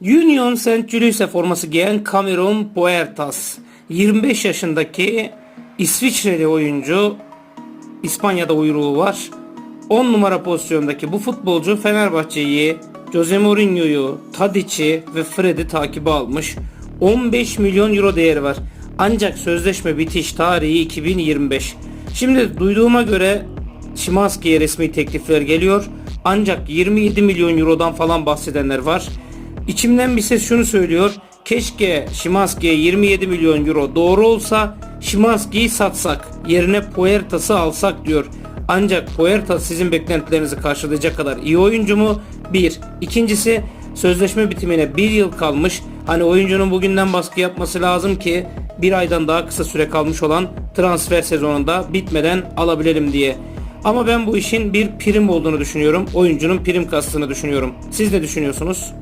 Union St. Julius'e forması giyen Cameron Puertas. 25 yaşındaki İsviçreli oyuncu. İspanya'da uyruğu var. 10 numara pozisyondaki bu futbolcu Fenerbahçe'yi, Jose Mourinho'yu, Tadic'i ve Fred'i takibe almış. 15 milyon euro değeri var. Ancak sözleşme bitiş tarihi 2025. Şimdi duyduğuma göre Şimanski'ye resmi teklifler geliyor. Ancak 27 milyon eurodan falan bahsedenler var. İçimden bir ses şunu söylüyor. Keşke Şimanski'ye 27 milyon euro doğru olsa Şimanski'yi satsak. Yerine Puertas'ı alsak diyor. Ancak Puertas sizin beklentilerinizi karşılayacak kadar iyi oyuncu mu? Bir. İkincisi sözleşme bitimine bir yıl kalmış. Hani oyuncunun bugünden baskı yapması lazım ki bir aydan daha kısa süre kalmış olan transfer sezonunda bitmeden alabilelim diye. Ama ben bu işin bir prim olduğunu düşünüyorum. Oyuncunun prim kastığını düşünüyorum. Siz ne düşünüyorsunuz?